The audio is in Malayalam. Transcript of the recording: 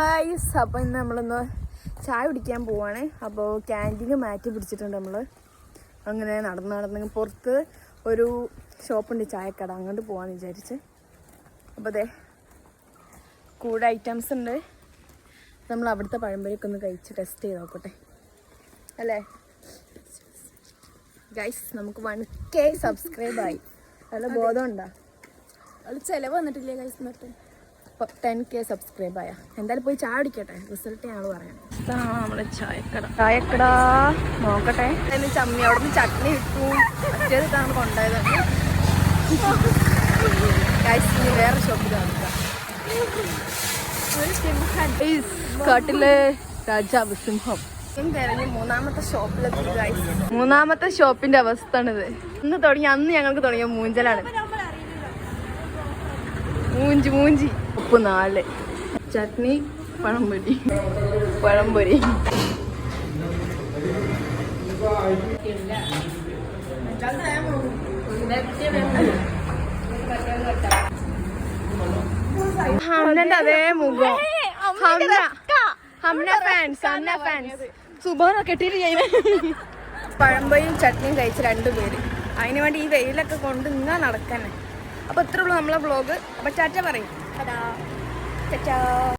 ഗൈസ് അപ്പോൾ ഇന്ന് നമ്മളൊന്ന് ചായ കുടിക്കാൻ പോവാണ്. അപ്പോൾ ക്യാന്റീന് മാറ്റി പിടിച്ചിട്ടുണ്ട് നമ്മൾ അങ്ങനെ നടന്ന് നടന്ന് പുറത്ത് ഒരു ഷോപ്പുണ്ട് ചായക്കട. അങ്ങോട്ട് പോവാന്ന് വിചാരിച്ച്. അപ്പോൾ അതെ കൂടെ ഐറ്റംസ് ഉണ്ട്. നമ്മൾ അവിടുത്തെ പഴംപൊരിയൊക്കെ ഒന്ന് കഴിച്ച് ടെസ്റ്റ് ചെയ്ത് നോക്കട്ടെ. അല്ലേ? ഗൈസ് നമുക്ക് വൺ കെ സബ്സ്ക്രൈബായി നല്ല ബോധമുണ്ടോ? അത് ചിലവ് വന്നിട്ടില്ലേ ഗൈസ് എന്നിട്ട് ടെൻ കെ സബ്സ്ക്രൈബ് ആയ എന്തായാലും പോയി ചായ റിസൾട്ട് ഞങ്ങൾ പറയാം നമ്മുടെ ചായക്കട. ചായക്കട. നോക്കട്ടെ. അതിന് ചമ്മി അവിടെ നിന്ന് ചട്നി ഇട്ടു മറ്റേതാണ് കൊണ്ടുപോയത്? വേറെ ഷോപ്പിൽ കാട്ടിലെ രാജാവ് സിംഹം. മൂന്നാമത്തെ ഷോപ്പിലെത്തി മൂന്നാമത്തെ ഷോപ്പിന്റെ അവസ്ഥയാണിത്. ഇന്ന് തുടങ്ങി അന്ന് ഞങ്ങൾക്ക് തുടങ്ങിയ മൂഞ്ചലാണ്. മൂഞ്ചി മൂഞ്ചി. ഉപ്പ് നാല്. ചട്നി പഴംപൊരി. പഴംപൊരി. അതേ മുഖം. ഹംന. ഹംന ഫാൻസ് ഹംന ഫാൻസ് സുബാന കെട്ടിയിട്ട് പഴംപൊരിയും ചട്നിയും കഴിച്ച് രണ്ടുപേര്. അതിനു വേണ്ടി ഈ വെയിലൊക്കെ കൊണ്ട് ഇങ്ങനെ നടക്കാനെ അപ്പൊ ഇത്രയുള്ളൂ നമ്മളെ വ്ളോഗ് അപ്പൊ ചാറ്റ പറയും. ചാറ്റാ